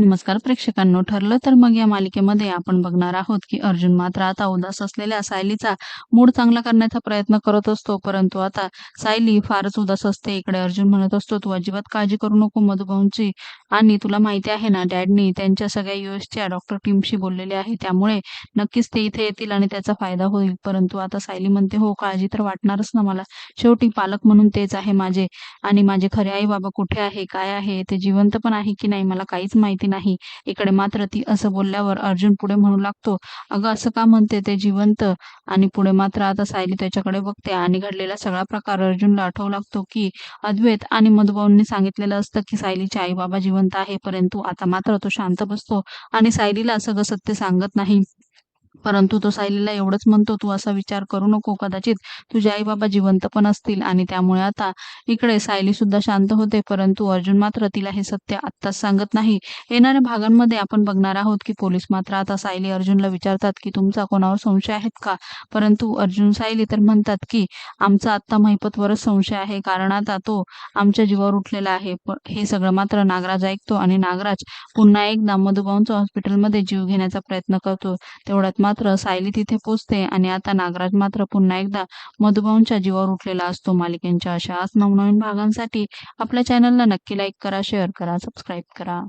नमस्कार प्रेक्षकांनो ठरलं तर मग या मालिकेमध्ये आपण बघणार आहोत की अर्जुन मात्र आता उदास असलेल्या सायलीचा मूड चांगला करण्याचा प्रयत्न करत असतो. परंतु आता सायली फारच उदास असते. इकडे अर्जुन म्हणत असतो तू अजिबात काळजी करू नको मधुभाऊंची आणि तुला माहिती आहे ना डॅडनी त्यांच्या सगळ्या युएसच्या डॉक्टर टीमशी बोललेले आहे. त्यामुळे नक्कीच ते इथे येतील आणि त्याचा फायदा होईल. परंतु आता सायली म्हणते हो काळजी तर वाटणारच ना मला. शेवटी पालक म्हणून तेच आहे माझे. आणि माझे खरे आई बाबा कुठे आहे? काय आहे? ते जिवंत पण आहे की नाही? मला काहीच माहिती नाही. इकडे मात्र ती असं बोलल्यावर अर्जुन पुढे म्हणू लागतो अगं असं का म्हणते ते जिवंत? आणि पुढे मात्र आता सायली त्याच्याकडे बघते आणि घडलेला सगळा प्रकार अर्जुनला आठवू लागतो की अद्वैत आणि मधुभाऊंनी सांगितलेलं असतं की सायलीचे आई बाबा जिवंत आहे परंतु आता मात्र तो शांत बसतो आणि सायलीला सगळं सत्य सांगत नाही. परंतु तो सायलीला एवढंच म्हणतो तू असा विचार करू नको कदाचित तुझे आई बाबा जिवंत पण असतील. आणि त्यामुळे आता इकडे सायली सुद्धा शांत होते परंतु अर्जुन मात्र तिला हे सत्य आत्ताच सांगत नाही. येणाऱ्या भागांमध्ये आपण बघणार आहोत की पोलीस मात्र आता सायली अर्जुनला विचारतात की तुमचा कोणावर संशय आहेत का? परंतु अर्जुन सायली तर म्हणतात की आमचा आत्ता महिपतवरच संशय आहे कारण आता तो आमच्या जीवावर उठलेला आहे. हे सगळं मात्र नागराज ऐकतो आणि नागराज पुन्हा एकदा मधुभाऊंच्या हॉस्पिटलमध्ये जीव घेण्याचा प्रयत्न करतो. तेवढ्यात मात्र सायली तिथे पोचते आणि आता नागराज मात्र पुन्हा एकदा मधुबाऊंच्या जीवावर उठलेला असतो. मालिकेच्या अशाच नवनवीन भागांसाठी आपल्या चॅनलला नक्की लाईक करा शेअर करा सबस्क्राईब करा.